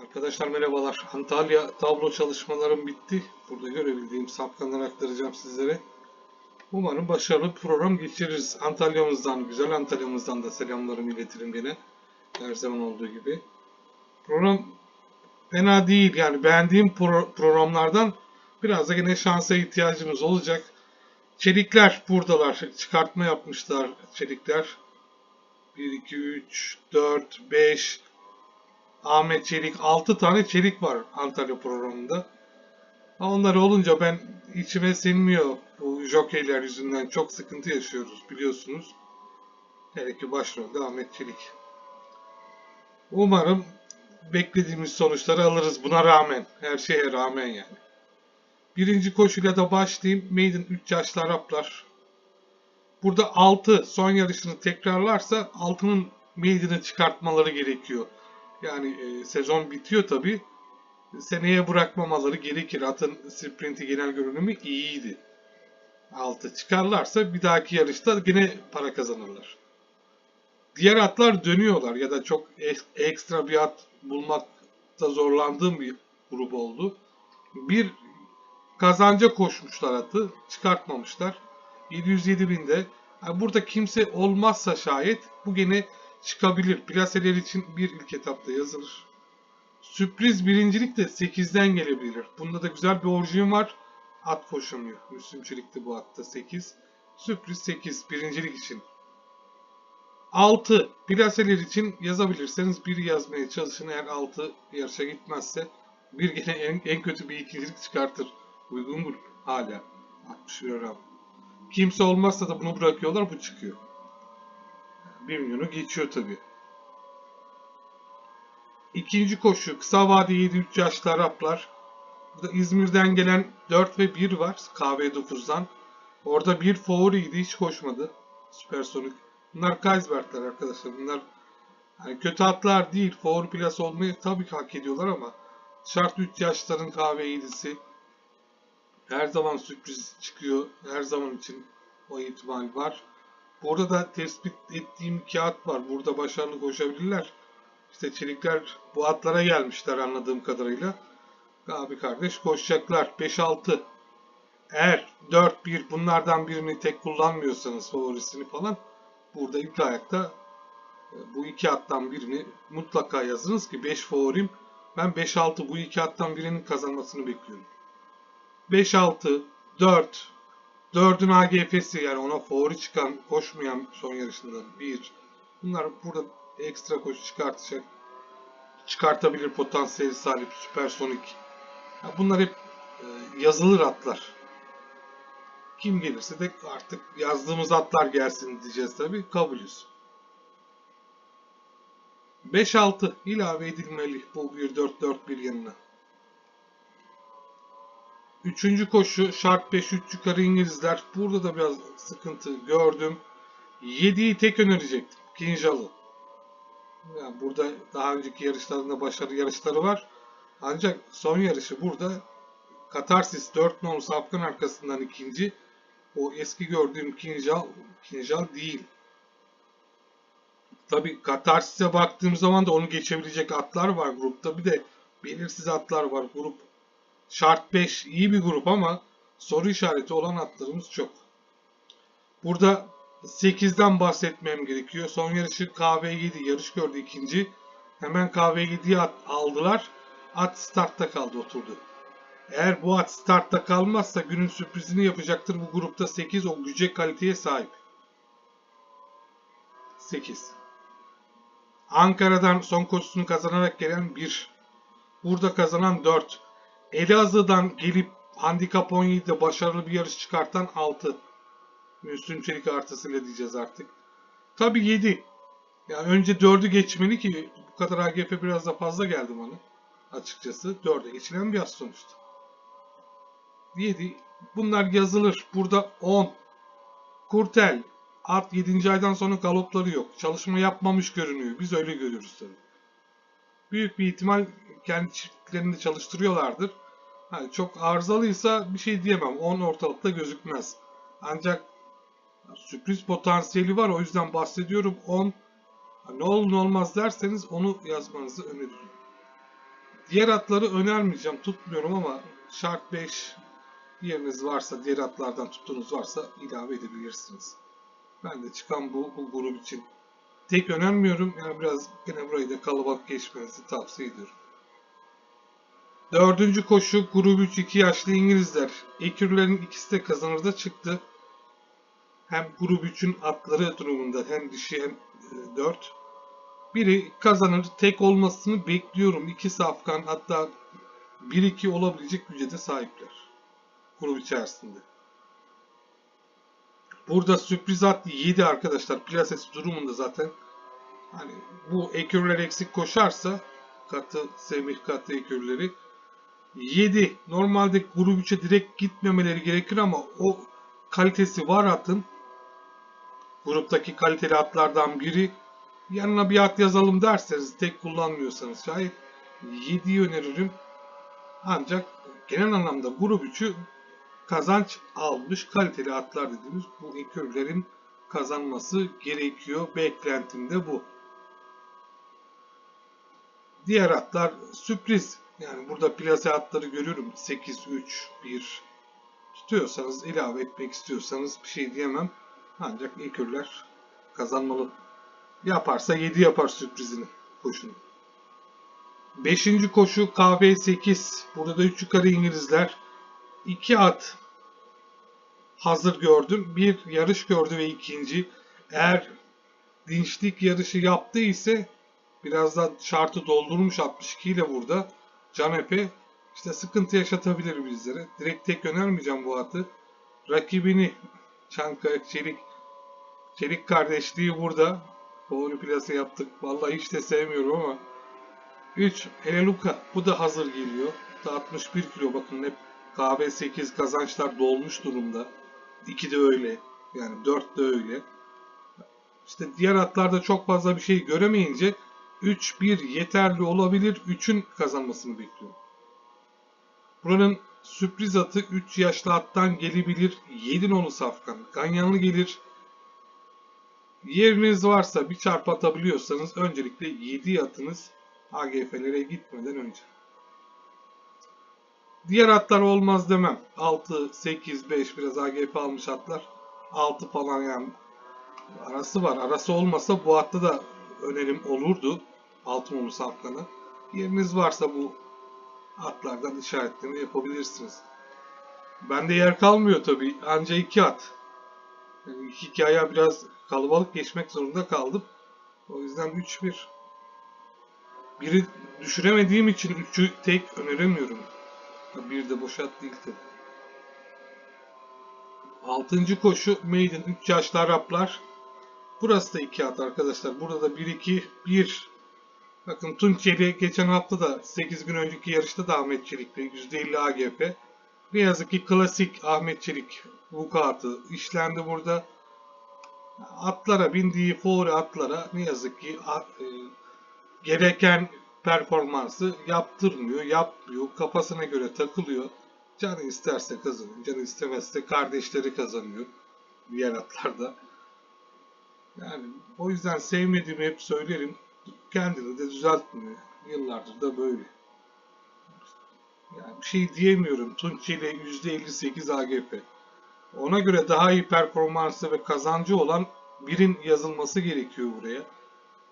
Arkadaşlar merhabalar. Antalya tablo çalışmalarım bitti. Burada görebildiğim sapkanları aktaracağım sizlere. Umarım başarılı bir program geçiririz. Antalya'mızdan, güzel Antalya'mızdan da selamlarımı iletirim gene. Her zaman olduğu gibi. Program fena değil. Yani beğendiğim pro- programlardan biraz da gene şansa ihtiyacımız olacak. Çelikler buradalar. Çıkartma yapmışlar çelikler. 1, 2, 3, 4, 5, Ahmet Çelik 6 tane çelik var Antalya programında. Onlar olunca ben içime sinmiyor bu jokeyler yüzünden çok sıkıntı yaşıyoruz biliyorsunuz. Hele ki başrolde Ahmet Çelik. Umarım beklediğimiz sonuçları alırız buna rağmen. Her şeye rağmen yani. Birinci koşuyla da başlayayım. Maiden 3 yaşlı Araplar. Burada 6 son yarışını tekrarlarsa 6'nın Maiden'ı çıkartmaları gerekiyor. Yani e, sezon bitiyor tabi. Seneye bırakmamaları gerekir. Atın sprinti genel görünümü iyiydi. 6 çıkarlarsa bir dahaki yarışta yine para kazanırlar. Diğer atlar dönüyorlar ya da çok ek- ekstra bir at bulmakta zorlandığım bir grup oldu. Bir kazanca koşmuşlar atı, çıkartmamışlar. 707 binde. Burada kimse olmazsa şayet bu gene çıkabilir. Plaseler için bir ilk etapta yazılır. Sürpriz birincilik de 8'den gelebilir. Bunda da güzel bir orijin var. At koşamıyor. Müslümçelikte bu atta 8. Sürpriz 8 birincilik için. 6 plaseler için yazabilirseniz 1 yazmaya çalışın. Eğer 6 yarışa gitmezse bir gene en, en kötü bir ikincilik çıkartır. Uygun grup hala. 60 gram. Kimse olmazsa da bunu bırakıyorlar bu çıkıyor. 1 milyonu geçiyor tabi. İkinci koşu kısa vade 7-3 yaşlı Araplar. Burada İzmir'den gelen 4 ve 1 var KV9'dan. Orada bir favoriydi hiç koşmadı. Süpersonik. Bunlar Kaisberg'ler arkadaşlar. Bunlar hani kötü atlar değil. Favori plus olmayı tabii ki hak ediyorlar ama şart 3 yaşların KV7'si her zaman sürpriz çıkıyor. Her zaman için o ihtimal var. Burada da tespit ettiğim kağıt var. Burada başarılı koşabilirler. İşte çelikler bu atlara gelmişler anladığım kadarıyla. Abi kardeş koşacaklar. 5-6. Eğer 4-1 bunlardan birini tek kullanmıyorsanız favorisini falan burada ilk ayakta e, bu iki attan birini mutlaka yazınız ki 5 favorim. Ben 5-6 bu iki attan birinin kazanmasını bekliyorum. 5-6, 4, 4'ün AGF'si yani ona favori çıkan, koşmayan son yarışında 1. Bunlar burada ekstra koşu çıkartacak. Çıkartabilir potansiyeli sahip süpersonik. Ya bunlar hep e, yazılır atlar. Kim gelirse de artık yazdığımız atlar gelsin diyeceğiz tabi. Kabulüz. 5-6 ilave edilmeli bu 1-4-4-1 yanına. Üçüncü koşu şart 5 3 yukarı İngilizler. Burada da biraz sıkıntı gördüm. 7'yi tek önerecektim. Kinjalı. Yani burada daha önceki yarışlarında başarılı yarışları var. Ancak son yarışı burada Katarsis 4 nolu sapkın arkasından ikinci. O eski gördüğüm Kinjal, Kinjal değil. Tabi Katarsis'e baktığım zaman da onu geçebilecek atlar var grupta. Bir de belirsiz atlar var. Grup Şart 5 iyi bir grup ama soru işareti olan atlarımız çok. Burada 8'den bahsetmem gerekiyor. Son yarışı KV7 yarış gördü ikinci. Hemen KV7'yi at, aldılar. At startta kaldı oturdu. Eğer bu at startta kalmazsa günün sürprizini yapacaktır. Bu grupta 8 o güce kaliteye sahip. 8. Ankara'dan son koşusunu kazanarak gelen 1. Burada kazanan 4. Elazığ'dan gelip handikap 17'de başarılı bir yarış çıkartan 6. Müslüm Çelik artısıyla diyeceğiz artık. Tabi 7. Yani önce 4'ü geçmeli ki bu kadar AGF biraz da fazla geldi bana. Açıkçası 4'e geçilen bir yaz sonuçta. 7. Bunlar yazılır. Burada 10. Kurtel. At 7. aydan sonra galopları yok. Çalışma yapmamış görünüyor. Biz öyle görüyoruz tabii. Büyük bir ihtimal kendi çiftliklerinde çalıştırıyorlardır. Hani çok arızalıysa bir şey diyemem. 10 ortalıkta gözükmez. Ancak sürpriz potansiyeli var. O yüzden bahsediyorum. 10 ne olur ne olmaz derseniz onu yazmanızı öneririm. Diğer atları önermeyeceğim. Tutmuyorum ama şart 5 yeriniz varsa, diğer atlardan tuttuğunuz varsa ilave edebilirsiniz. Ben de çıkan bu, bu grup için tek önermiyorum. Yani biraz gene burayı da kalabalık geçmenizi tavsiye ediyorum. Dördüncü koşu grup 3 2 yaşlı İngilizler. Ekürlerin ikisi de kazanır da çıktı. Hem grup 3'ün atları durumunda hem dişi hem 4. Biri kazanır. Tek olmasını bekliyorum. İkisi Afgan hatta 1-2 olabilecek güce sahipler. Grup içerisinde. Burada sürpriz at 7 arkadaşlar. Plasesi durumunda zaten. Hani bu ekürler eksik koşarsa katı Semih katı ekürleri 7. Normalde grup 3'e direkt gitmemeleri gerekir ama o kalitesi var atın. Gruptaki kaliteli atlardan biri. Yanına bir at yazalım derseniz tek kullanmıyorsanız şayet 7'yi öneririm. Ancak genel anlamda grup 3'ü kazanç almış kaliteli atlar dediğimiz bu ekürlerin kazanması gerekiyor. Beklentim de bu. Diğer atlar sürpriz. Yani burada plase atları görüyorum. 8, 3, 1 tutuyorsanız ilave etmek istiyorsanız bir şey diyemem. Ancak ekürler kazanmalı. Yaparsa 7 yapar sürprizini koşunu. 5. koşu KV8. Burada da 3 yukarı İngilizler. 2 at hazır gördüm. Bir yarış gördü ve ikinci. Eğer dinçlik yarışı yaptı ise biraz da şartı doldurmuş 62 ile burada. Canepe işte sıkıntı yaşatabilir bizlere. Direkt tek önermeyeceğim bu atı. Rakibini Çankaya Çelik Çelik kardeşliği burada. Favori plase yaptık. Vallahi hiç de sevmiyorum ama 3. Heleluka. Bu da hazır geliyor. Bu da 61 kilo. Bakın hep KB8 kazançlar dolmuş durumda. 2 de öyle. Yani 4 de öyle. İşte diğer atlarda çok fazla bir şey göremeyince 3-1 yeterli olabilir. 3'ün kazanmasını bekliyorum. Buranın sürpriz atı 3 yaşlı attan gelebilir. 7 nolu safkan. Ganyanlı gelir. Yeriniz varsa bir çarpı atabiliyorsanız öncelikle 7 atınız AGF'lere gitmeden önce. Diğer atlar olmaz demem. 6, 8, 5 biraz AGF almış atlar. 6 falan yani arası var. Arası olmasa bu atta da önerim olurdu. Altınolu safkanı. Yeriniz varsa bu atlardan işaretleme yapabilirsiniz. Bende yer kalmıyor tabi. Anca iki at. Yani hikaya biraz kalabalık geçmek zorunda kaldım. O yüzden 3-1. Biri düşüremediğim için 3'ü tek öneremiyorum. Bir de boş at değil tabi. Altıncı koşu Maiden 3 yaşlı Araplar. Burası da 2 at arkadaşlar. Burada da 1-2-1. Bakın Tunçeli geçen hafta da 8 gün önceki yarışta da Ahmet Çelik'te %50 AGP. Ne yazık ki klasik Ahmet Çelik vukuatı işlendi burada. Atlara bindiği favori atlara ne yazık ki e, gereken performansı yaptırmıyor, yapmıyor, kafasına göre takılıyor. Canı isterse kazanıyor, canı istemezse kardeşleri kazanıyor diğer atlarda. Yani o yüzden sevmediğimi hep söylerim. Kendini de düzeltmiyor. Yıllardır da böyle. Yani bir şey diyemiyorum. Tunç ile %58 AGP. Ona göre daha iyi performansı ve kazancı olan birin yazılması gerekiyor buraya.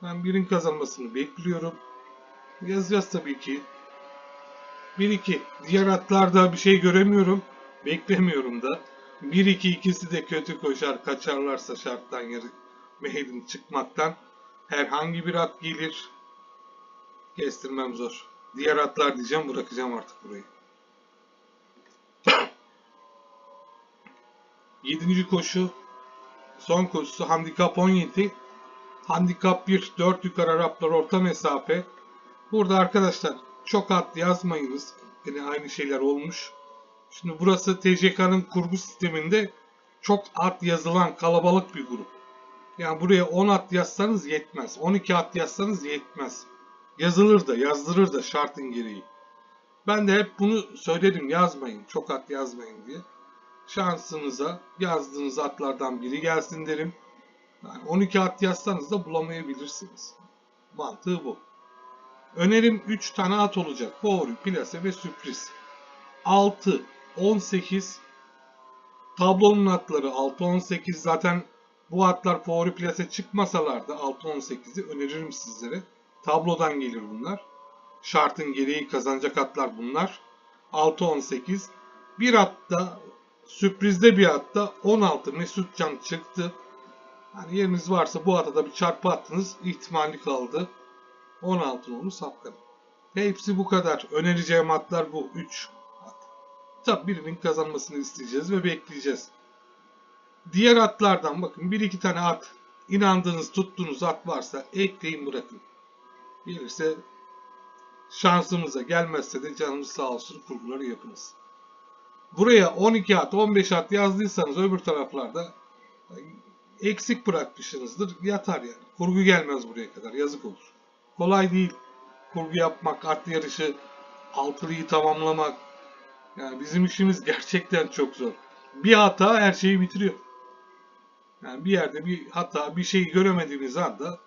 Ben birin kazanmasını bekliyorum. Yazacağız tabii ki. 1-2. Diğer atlarda bir şey göremiyorum. Beklemiyorum da. 1-2 ikisi de kötü koşar. Kaçarlarsa şarttan yarı meydan çıkmaktan. Herhangi bir at gelir. Kestirmem zor. Diğer atlar diyeceğim bırakacağım artık burayı. 7. koşu son koşusu handikap 17. Handikap 1 4 yukarı Araplar orta mesafe. Burada arkadaşlar çok at yazmayınız. Yine aynı şeyler olmuş. Şimdi burası TCK'nın kurgu sisteminde çok at yazılan kalabalık bir grup. Yani buraya 10 at yazsanız yetmez. 12 at yazsanız yetmez. Yazılır da yazdırır da şartın gereği. Ben de hep bunu söyledim yazmayın. Çok at yazmayın diye. Şansınıza yazdığınız atlardan biri gelsin derim. Yani 12 at yazsanız da bulamayabilirsiniz. Mantığı bu. Önerim 3 tane at olacak. Favori, plase ve sürpriz. 6, 18 tablonun atları 6-18 zaten bu atlar favori plase çıkmasalar da 6-18'i öneririm sizlere. Tablodan gelir bunlar. Şartın gereği kazanacak atlar bunlar. 6-18. Bir atta sürprizde bir atta 16 Mesut Can çıktı. Hani yeriniz varsa bu ata da bir çarpı attınız ihtimali kaldı. 16 onu sapkanın. Hepsi bu kadar. Önereceğim atlar bu. 3 at. Tabi birinin kazanmasını isteyeceğiz ve bekleyeceğiz. Diğer atlardan bakın bir iki tane at inandığınız tuttuğunuz at varsa ekleyin bırakın. Gelirse şansımıza gelmezse de canımız sağ olsun kurguları yapınız. Buraya 12 at 15 at yazdıysanız öbür taraflarda eksik bırakmışsınızdır yatar yani. Kurgu gelmez buraya kadar yazık olur. Kolay değil kurgu yapmak, at yarışı, altılıyı tamamlamak. Yani bizim işimiz gerçekten çok zor. Bir hata her şeyi bitiriyor. Yani bir yerde bir hata, bir şeyi göremediğimiz anda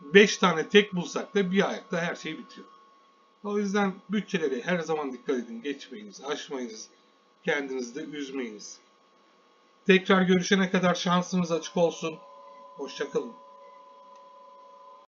5 tane tek bulsak da bir ayakta her şey bitiyor. O yüzden bütçelere her zaman dikkat edin. Geçmeyiniz, aşmayınız. Kendinizi de üzmeyiniz. Tekrar görüşene kadar şansınız açık olsun. Hoşçakalın.